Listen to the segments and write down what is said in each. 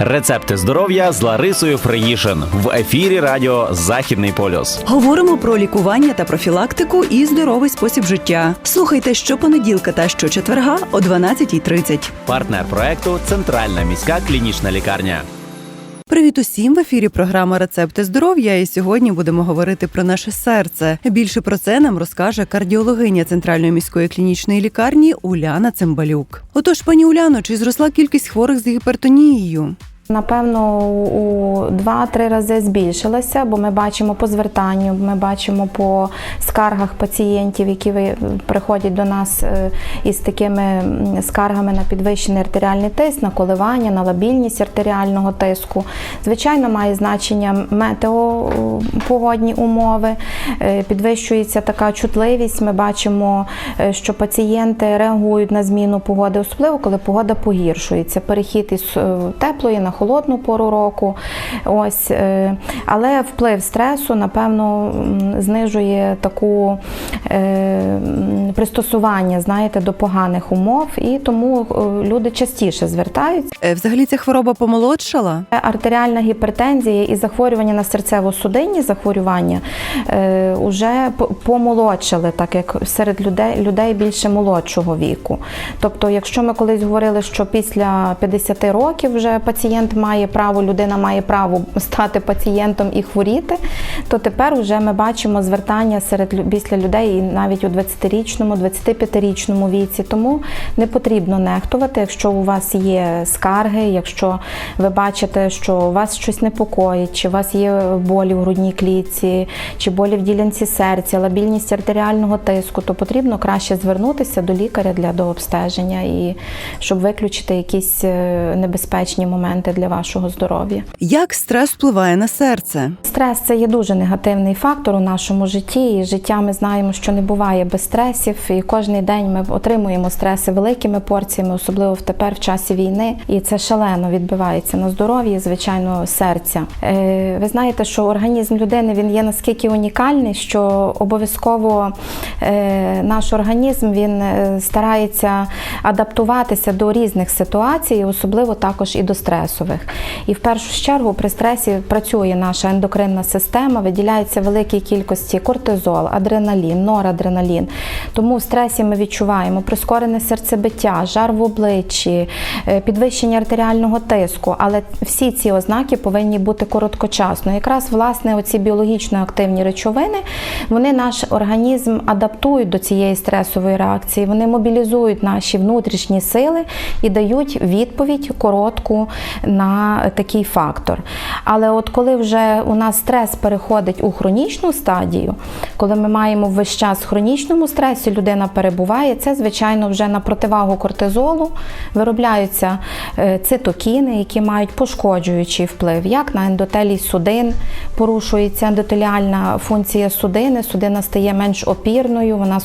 Рецепти здоров'я з Ларисою Фреїшин в ефірі Радіо Західний полюс. Говоримо про лікування та профілактику і здоровий спосіб життя. Слухайте щопонеділка та щочетверга о 12.30. Партнер проекту Центральна міська клінічна лікарня. Привіт усім в ефірі. Програма Рецепти здоров'я. І сьогодні будемо говорити про наше серце. Більше про це нам розкаже кардіологиня Центральної міської клінічної лікарні Уляна Цимбалюк. Отож, пані Уляно, чи зросла кількість хворих з гіпертонією? Напевно, у 2-3 рази збільшилася, бо ми бачимо по звертанню, ми бачимо по скаргах пацієнтів, які приходять до нас е, із такими скаргами на підвищений артеріальний тиск, на коливання, на лабільність артеріального тиску. Звичайно, має значення метеопогодні умови, е, підвищується така чутливість. Ми бачимо, е, що пацієнти реагують на зміну погоди, особливо коли погода погіршується. Перехід із теплої на холодну пору року. Ось, е, але вплив стресу, напевно, знижує таку е, пристосування, знаєте, до поганих умов, і тому е, люди частіше звертаються. Взагалі ця хвороба помолодшала? Артеріальна гіпертензія і захворювання на серцево-судинні захворювання вже помолодшали, так як серед людей, людей більше молодшого віку. Тобто, якщо ми колись говорили, що після 50 років вже пацієнт має право, людина має право стати пацієнтом і хворіти, то тепер вже ми бачимо звертання серед після людей і навіть у 20-річному, 25-річному віці. Тому не потрібно нехтувати, якщо у вас є скарги, якщо ви бачите, що вас щось непокоїть, чи у вас є болі в грудній клітці, чи болі в ділянці серця, лабільність артеріального тиску, то потрібно краще звернутися до лікаря для дообстеження і щоб виключити якісь е, небезпечні моменти для вашого здоров'я. Як стрес впливає на серце? Стрес це є дуже негативний фактор у нашому житті. І життя ми знаємо, що не буває без стресів. І кожен день ми отримуємо стреси великими порціями, особливо в тепер в часі війни. І це шалено відбивається на здоров'ї, звичайно, серця. Е, ви знаєте, що організм людини він є наскільки унікальний, що обов'язково е, наш організм він е, старається адаптуватися до різних ситуацій, особливо також і до стресових. І в першу чергу при стресі працює наша ендокринна система, виділяється великій кількості кортизол, адреналін, норадреналін. Тому в стресі ми відчуваємо прискорене серцебиття, жар в обличчі, е, підвищення артеріального тиску. Але всі ці ознаки повинні бути короткочасно. Якраз власне оці біологічно активні речовини вони наш організм адаптують до цієї стресової реакції. Вони мобілізують наші внутрішні сили і дають відповідь коротку на такий фактор. Але от коли вже у нас стрес переходить у хронічну стадію, коли ми маємо весь час в хронічному стресі, людина перебуває, це звичайно вже на противагу кортизолу виробляються цитокіни, які мають пошкоджуючий вплив, як на ендотелій судин, порушується ендотеліальна функція судини, судина стає менш опірною, вона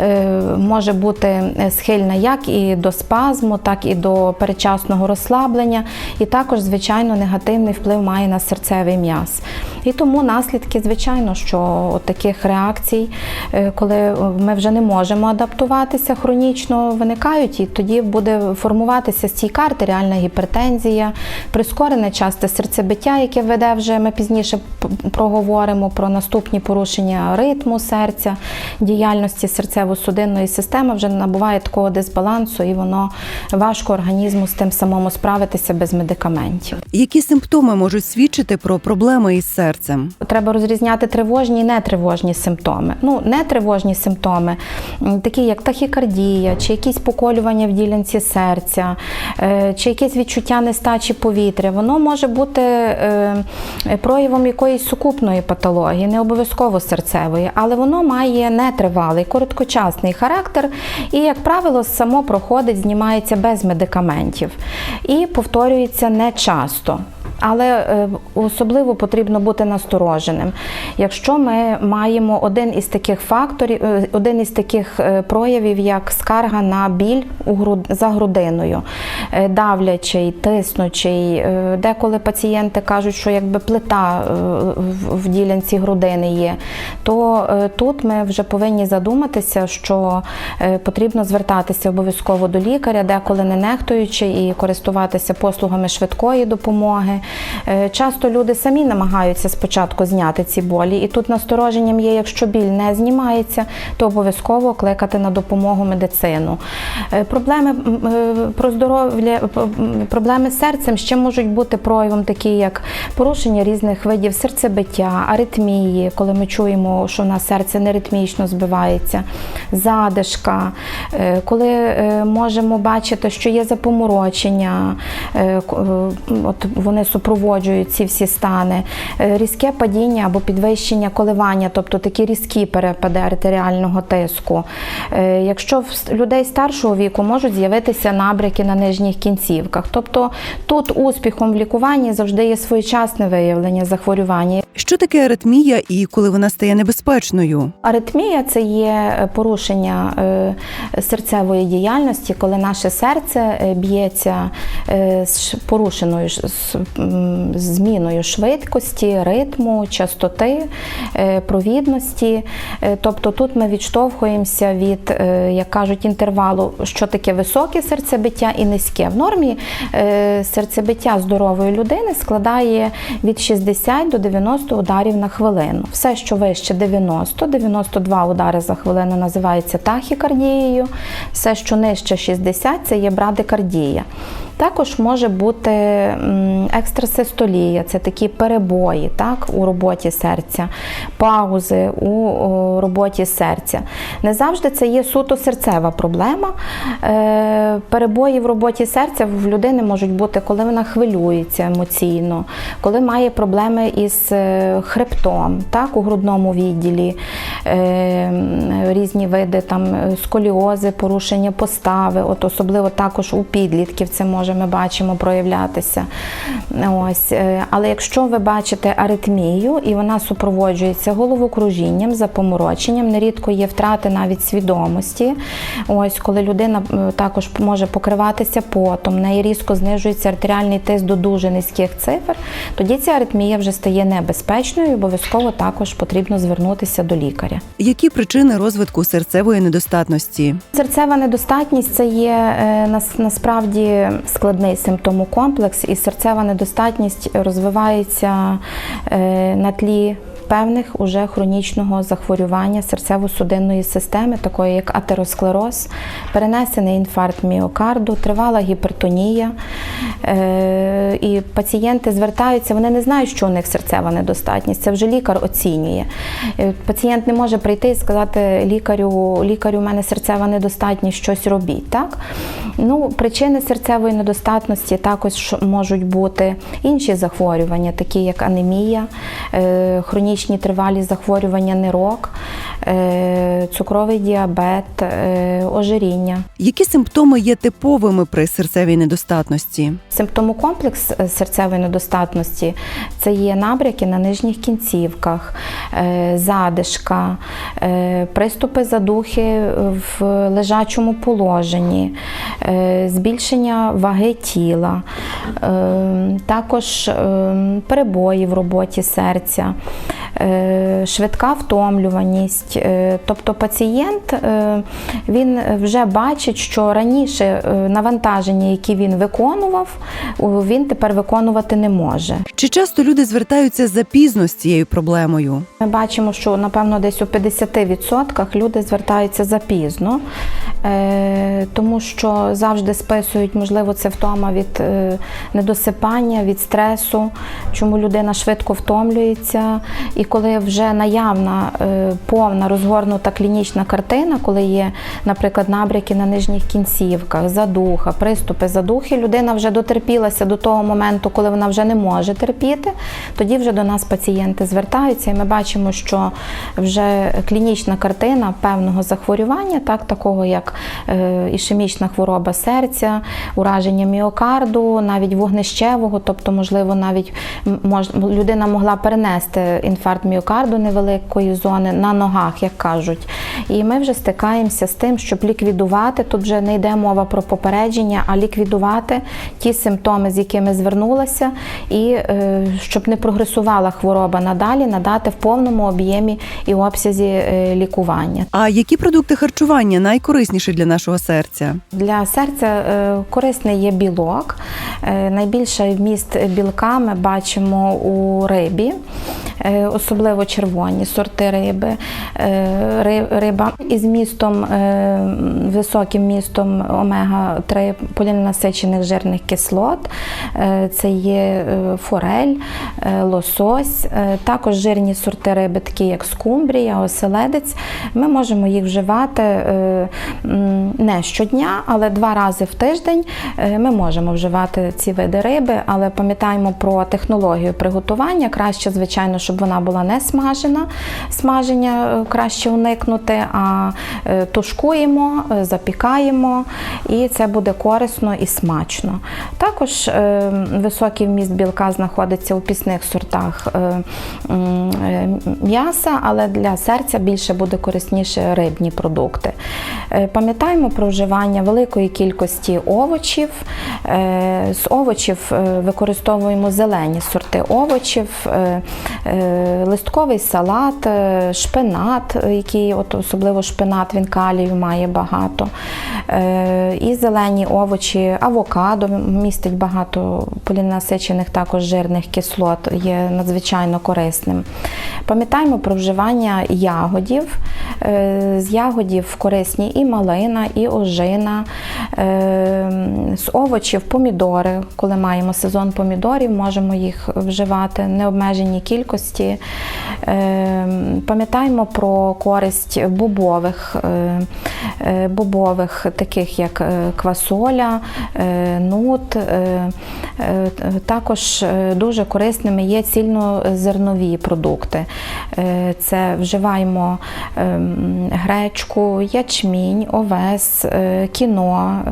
е, може бути схильна як і до спазму, так і до передчасного розслаблення, і також, звичайно, негативний вплив має на серцевий м'яз. І тому наслідки, звичайно, що таких реакцій, е, коли ми вже не можемо адаптуватися хронічно, виникають, і тоді буде формуватися стійка артеріальна гіпертензія, прискорене часте серцебиття, яке веде вже ми пізніше проговоримо про наступні порушення ритму серця, діяльності серцево-судинної системи вже набуває такого дисбалансу, і воно важко організму з тим самому справитися без медикаментів. Які симптоми можуть свідчити про проблеми із серцем? Треба розрізняти тривожні і нетривожні симптоми. Ну, нетривожні симптоми, такі як тахікардія, чи якісь поколювання в ділянці серця, чи якесь відчуття нестачі повітря, воно може бути е, проявом якоїсь сукупної патології, не обов'язково серцевої, але воно має нетривалий, короткочасний характер і, як правило, само проходить, знімається без медикаментів і повторюється не часто. Але е, особливо потрібно бути настороженим. Якщо ми маємо один із таких факторів, е, один із таких е, проявів, як скарга на біль за грудиною, давлячий, тиснучий, деколи пацієнти кажуть, що якби плита в- ділянці грудини є, то тут ми вже повинні задуматися, що потрібно звертатися обов'язково до лікаря, деколи не нехтуючи і користуватися послугами швидкої допомоги. Е, Часто люди самі намагаються спочатку зняти ці болі, і тут настороженням є, якщо біль не знімається, то обов'язково кликати на допомогу медицину. Е, Проблеми е, про здоров'я, проблеми з серцем ще можуть бути проявом, такі як порушення різних видів серцебиття, аритмії, коли ми чуємо, що у нас серце неритмічно збивається, задишка, коли можемо бачити, що є запоморочення, от вони супроводжують ці всі стани, Е, різке падіння або підвищення коливання, тобто такі різкі перепади артеріального тиску. Е, Якщо в людей старшого віку можуть з'явитися набряки на нижніх кінцівках, тобто тут успіхом в лікуванні завжди є своєчасне виявлення захворювання. Що таке аритмія і коли вона стає небезпечною? Аритмія це є е, порушення е, серцевої діяльності, коли наше серце е, б'ється з порушеною зміною швидкості, ритму, частоти, провідності. Тобто тут ми відштовхуємося від, як кажуть, інтервалу, що таке високе серцебиття і низьке. В нормі серцебиття здорової людини складає від 60 до 90 ударів на хвилину. Все, що вище 90, 92 удари за хвилину називається тахікардією, все, що нижче 60, це є брадикардія. Також може бути екстрасистолія, це такі перебої так, у роботі серця, паузи у роботі серця. Не завжди це є суто серцева проблема. Е, Перебої в роботі серця в людини можуть бути, коли вона хвилюється емоційно, коли має проблеми із е, хребтом, так, у грудному відділі, е, різні види там, сколіози, порушення постави, от особливо також у підлітків це може, ми бачимо, проявлятися. Ось. е, Але якщо ви бачите аритмію і вона супроводжується головокружінням, запомороченням, нерідко є втрати навіть свідомості. Ось коли людина е, також може покриватися потом, в неї різко знижується артеріальний тиск до дуже низьких цифр, тоді ця аритмія вже стає небезпечною і обов'язково також потрібно звернутися до лікаря. Які причини розвитку серцевої недостатності? Серцева недостатність це є е, насправді складний симптомокомплекс, і серцева недостатність розвивається е, на тлі. Певних уже хронічного захворювання серцево-судинної системи, такої як атеросклероз, перенесений інфаркт міокарду, тривала гіпертонія. Е, і пацієнти звертаються, вони не знають, що у них серцева недостатність. Це вже лікар оцінює. Е, Пацієнт не може прийти і сказати лікарю, лікарю, у мене серцева недостатність, щось робіть. Так? Ну, причини серцевої недостатності також можуть бути інші захворювання, такі як анемія, е, хронічні тривалі захворювання нирок, е, цукровий діабет, е, ожиріння. Які симптоми є типовими при серцевій недостатності? Симптомокомплекс е, серцевої недостатності це є набряки на нижніх кінцівках, задишка, приступи задухи в лежачому положенні, збільшення ваги тіла, також перебої в роботі серця, швидка втомлюваність. Е, Тобто пацієнт е, він вже бачить, що раніше е, навантаження, які він виконував, він тепер виконувати не може. Чи часто люди звертаються запізно з цією проблемою? Ми бачимо, що напевно десь у 50% люди звертаються запізно, е, тому що завжди списують, можливо, це втома від е, недосипання, від стресу, чому людина швидко втомлюється і І коли вже наявна е, повна розгорнута клінічна картина, коли є, наприклад, набряки на нижніх кінцівках, задуха, приступи задухи, людина вже дотерпілася до того моменту, коли вона вже не може терпіти, тоді вже до нас пацієнти звертаються, і ми бачимо, що вже клінічна картина певного захворювання, так такого як е, ішемічна хвороба серця, ураження міокарду, навіть вогнищевого, тобто, можливо, навіть людина могла перенести інфаркт міокарду невеликої зони на ногах, як кажуть. І ми вже стикаємося з тим, щоб ліквідувати. Тут вже не йде мова про попередження, а ліквідувати ті симптоми, з якими звернулася, і е, щоб не прогресувала хвороба надалі, надати в повному об'ємі і обсязі е, лікування. А які продукти харчування найкорисніші для нашого серця? Для серця е, корисний є білок. Найбільший вміст білка ми бачимо у рибі, особливо червоні сорти риби. Е, Риба із містом, е, високим містом омега-3 полінасичених жирних кислот. Е, Це є форель, лосось, також жирні сорти риби, такі як скумбрія, оселедець. Ми можемо їх вживати не щодня, але два рази в тиждень ми можемо вживати ці види риби, але пам'ятаємо про технологію приготування. Краще, звичайно, щоб вона була не смажена. Смаження е, краще уникнути, а е, тушкуємо, е, запікаємо, і це буде корисно і смачно. Також високий вміст білка знаходиться у пісних сортах м'яса, але для серця більше буде корисніше рибні продукти. Пам'ятаємо про вживання великої кількості овочів. З овочів використовуємо зелені сорти овочів, листковий салат, е, шпинат, е, який от особливо шпинат, він калію має багато. Е, І зелені овочі, авокадо містить багато полінасичених також жирних кислот, є надзвичайно корисним. Пам'ятаємо про вживання ягодів. З ягодів корисні і малина, і ожина. З овочів помідори. Коли маємо сезон помідорів, можемо їх вживати в необмеженій кількості. Е, Пам'ятаємо про користь бобових, е, е, бобових, таких як е, квасоля, нут. Також дуже корисними є цільнозернові продукти. Це вживаємо ем, гречку, ячмінь, овес, кіно,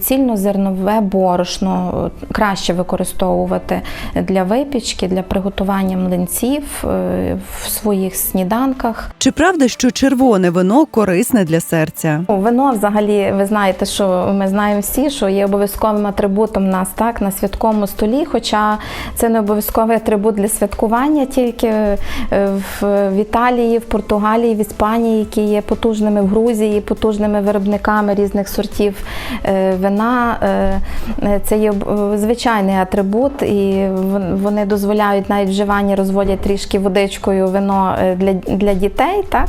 цільнозернове борошно краще використовувати для випічки, для приготування млинців в своїх сніданках. Чи правда, що червоне вино корисне для серця? Ну, Вино взагалі, ви знаєте, що ми знаємо всі, що є обов'язковим атрибутом нас так на святковому столі. Хоча це не обов'язковий атрибут для святкування, тільки е, в, в Італії, в Португалії, в Іспанії, які є потужними в Грузії, потужними виробниками різних сортів е, вина. е, е, Це є е, звичайний атрибут, і вони дозволяють навіть вживання, розводять трішки водичкою вино е, для, для дітей. Так?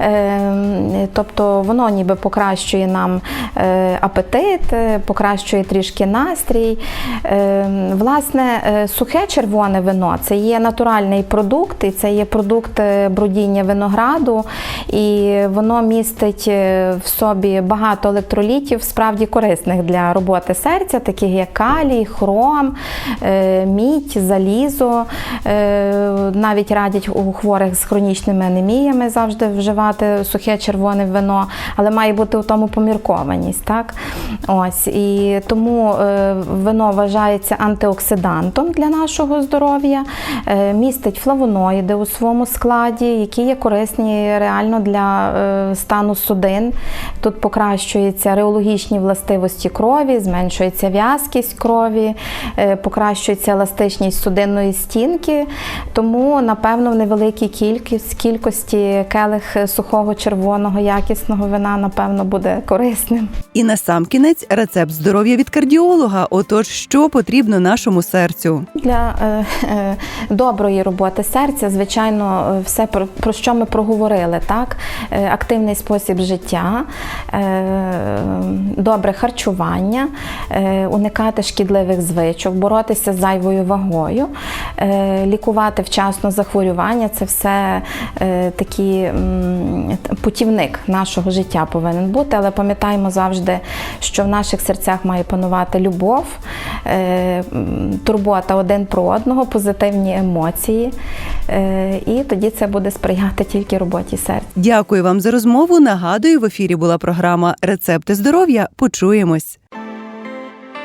Е, Тобто воно ніби покращує нам е, апетит, е, покращує трішки настрій. Е, Власне, сухе червоне вино це є натуральний продукт, і це є продукт бродіння винограду, і воно містить в собі багато електролітів, справді корисних для роботи серця, таких як калій, хром, мідь, залізо. Навіть радять у хворих з хронічними анеміями завжди вживати сухе червоне вино, але має бути у тому поміркованість. Так? Ось, і тому е, вино вважається антиоксидантом для нашого здоров'я, е, містить флавоноїди у своєму складі, які є корисні реально для е, стану судин. Тут покращуються реологічні властивості крові, зменшується в'язкість крові, покращується еластичність судинної стінки. Тому, напевно, в невеликій кількість, кількості келих сухого червоного якісного вина, напевно, буде корисним. І на сам кінець рецепт здоров'я від кардіолога. Отож, що потрібно нашому серцю. Для е, е, доброї роботи серця, звичайно, все про, про що ми проговорили, так? Е, активний спосіб життя, е, добре харчування, е, уникати шкідливих звичок, боротися з зайвою вагою, е, лікувати вчасно захворювання це все е, такий путівник нашого життя повинен бути, але пам'ятаємо завжди, що в наших серцях має панувати любов, е, турбота один про одного, позитивні емоції. Е, І тоді це буде сприяти тільки роботі серця. Дякую вам за розмову. Нагадую, в ефірі була програма Рецепти здоров'я. Почуємось.